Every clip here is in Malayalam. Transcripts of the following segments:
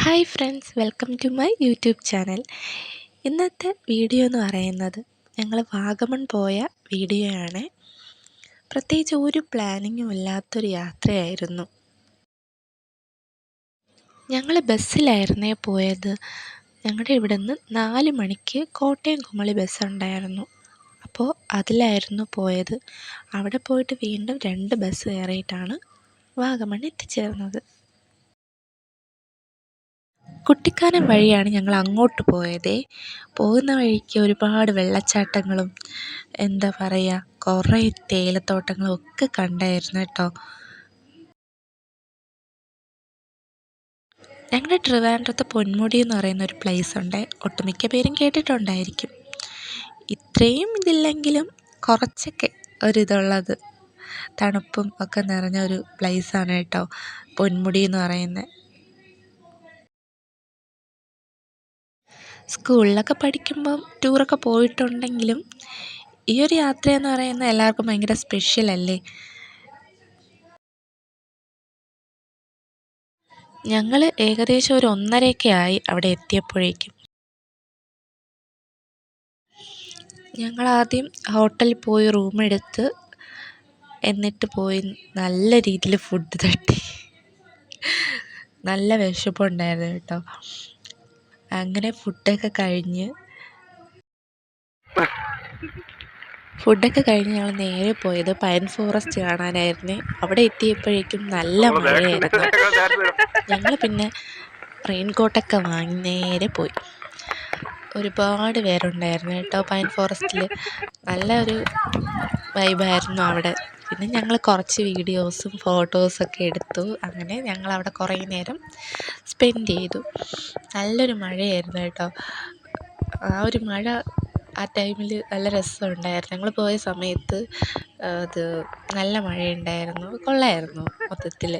Hi friends welcome to my YouTube channel. ഇന്നത്തെ വീഡിയോ എന്ന് പറയുന്നത് ഞങ്ങൾ വാഗമൺ പോയ വീഡിയോ ആണ് പ്രത്യേകിച്ച് ഒരു പ്ലാനിങ്ങും ഇല്ലാത്തൊരു യാത്രയായിരുന്നു. ഞങ്ങൾ ബസ്സിലായിരുന്നേ പോയത്. ഞങ്ങളുടെ ഇവിടെ നിന്ന് നാല് മണിക്ക് കോട്ടയം കുമളി ബസ്സുണ്ടായിരുന്നു. അപ്പോൾ അതിലായിരുന്നു പോയത്. അവിടെ പോയിട്ട് വീണ്ടും രണ്ട് ബസ് കയറിയിട്ടാണ് വാഗമൺ എത്തിച്ചേർന്നത്. കുട്ടിക്കാനം വഴിയാണ് ഞങ്ങൾ അങ്ങോട്ട് പോയത്. പോകുന്ന വഴിക്ക് ഒരുപാട് വെള്ളച്ചാട്ടങ്ങളും എന്താ പറയുക കുറേ തേയിലത്തോട്ടങ്ങളും ഒക്കെ കണ്ടായിരുന്നു കേട്ടോ. ഞങ്ങളുടെ ട്രിവാൻഡ്രത്ത് പൊന്മുടി എന്ന് പറയുന്ന ഒരു പ്ലേസ് ഉണ്ട്. ഒട്ടുമിക്ക പേരും കേട്ടിട്ടുണ്ടായിരിക്കും. ഇത്രയും ഇതില്ലെങ്കിലും കുറച്ചൊക്കെ ഒരിതുള്ളത്. തണുപ്പും ഒക്കെ നിറഞ്ഞ ഒരു പ്ലേസാണ് കേട്ടോ പൊന്മുടി എന്ന് പറയുന്നത്. സ്കൂളിലൊക്കെ പഠിക്കുമ്പം ടൂറൊക്കെ പോയിട്ടുണ്ടെങ്കിലും ഈ ഒരു യാത്രയെന്ന് പറയുന്നത് എല്ലാവർക്കും ഭയങ്കര സ്പെഷ്യലല്ലേ ഞങ്ങൾ ഏകദേശം ഒരു ഒന്നരയൊക്കെ ആയി അവിടെ എത്തിയപ്പോഴേക്കും. ഞങ്ങൾ ആദ്യം ഹോട്ടലിൽ പോയി റൂമെടുത്ത് എന്നിട്ട് പോയി നല്ല രീതിയിൽ ഫുഡ് തട്ടി. നല്ല വിശപ്പുണ്ടായിരുന്നു കേട്ടോ. അങ്ങനെ ഫുഡൊക്കെ കഴിഞ്ഞ് ഫുഡൊക്കെ കഴിഞ്ഞ് ഞങ്ങൾ നേരെ പോയത് പൈൻ ഫോറസ്റ്റ് കാണാനായിരുന്നു. അവിടെ എത്തിയപ്പോഴേക്കും നല്ല മഴയായിരുന്നു. ഞങ്ങൾ പിന്നെ റെയിൻകോട്ടൊക്കെ വാങ്ങി നേരെ പോയി. ഒരുപാട് പേരുണ്ടായിരുന്നു കേട്ടോ പൈൻ ഫോറസ്റ്റിൽ നല്ല ഒരു വൈബായിരുന്നു അവിടെ. പിന്നെ ഞങ്ങൾ കുറച്ച് വീഡിയോസും ഫോട്ടോസൊക്കെ എടുത്തു. അങ്ങനെ ഞങ്ങൾ അവിടെ കുറേ നേരം സ്പെൻഡ് ചെയ്തു. നല്ലൊരു മഴയായിരുന്നു കേട്ടോ. ആ ഒരു മഴ ആ ടൈമിൽ നല്ല രസമുണ്ടായിരുന്നു. ഞങ്ങൾ പോയ സമയത്ത് അത് നല്ല മഴയുണ്ടായിരുന്നു. കൊള്ളായിരുന്നു മൊത്തത്തിൽ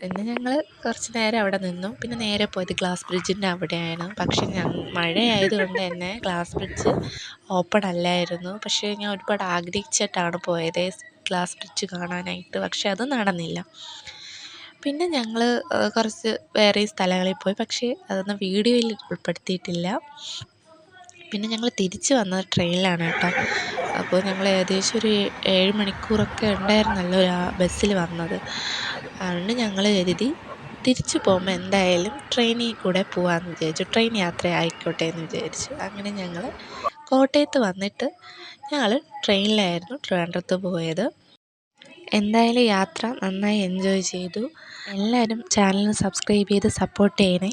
പിന്നെ ഞങ്ങൾ കുറച്ച് നേരം അവിടെ നിന്നു. പിന്നെ നേരെ പോയത് ഗ്ലാസ് ബ്രിഡ്ജിന്റെ അവിടെയാണ് പക്ഷെ മഴയായത് കൊണ്ട് തന്നെ ഗ്ലാസ് ബ്രിഡ്ജ് ഓപ്പൺ അല്ലായിരുന്നു. പക്ഷേ ഞാൻ ഒരുപാട് ആഗ്രഹിച്ചിട്ടാണ് പോയത് ഗ്ലാസ് ബ്രിഡ്ജ് കാണാനായിട്ട്. പക്ഷെ അത് നടന്നില്ല. പിന്നെ ഞങ്ങൾ കുറച്ച് വേറെ സ്ഥലങ്ങളിൽ പോയി. പക്ഷേ അതൊന്നും വീഡിയോയിൽ ഉൾപ്പെടുത്തിയിട്ടില്ല. പിന്നെ ഞങ്ങൾ തിരിച്ച് വന്നത് ട്രെയിനിലാണ് കേട്ടോ. അപ്പോൾ ഞങ്ങൾ ഏകദേശം ഒരു ഏഴ് മണിക്കൂറൊക്കെ ഉണ്ടായിരുന്നല്ലോ ആ ബസ്സിൽ വന്നത്. അതുകൊണ്ട് ഞങ്ങൾ കരുതി തിരിച്ചു പോകുമ്പോൾ എന്തായാലും ട്രെയിനിൽ കൂടെ പോകാമെന്ന് വിചാരിച്ചു. ട്രെയിൻ യാത്ര ആയിക്കോട്ടെ എന്ന് വിചാരിച്ചു. അങ്ങനെ ഞങ്ങൾ കോട്ടയത്ത് വന്നിട്ട് ഞങ്ങൾ ട്രെയിനിലായിരുന്നു ട്രിവാൻഡ്രത്ത് പോയത്. എന്തായാലും യാത്ര നന്നായി എൻജോയ് ചെയ്തു. എല്ലാവരും ചാനൽ സബ്സ്ക്രൈബ് ചെയ്ത് സപ്പോർട്ട് ചെയ്യണേ.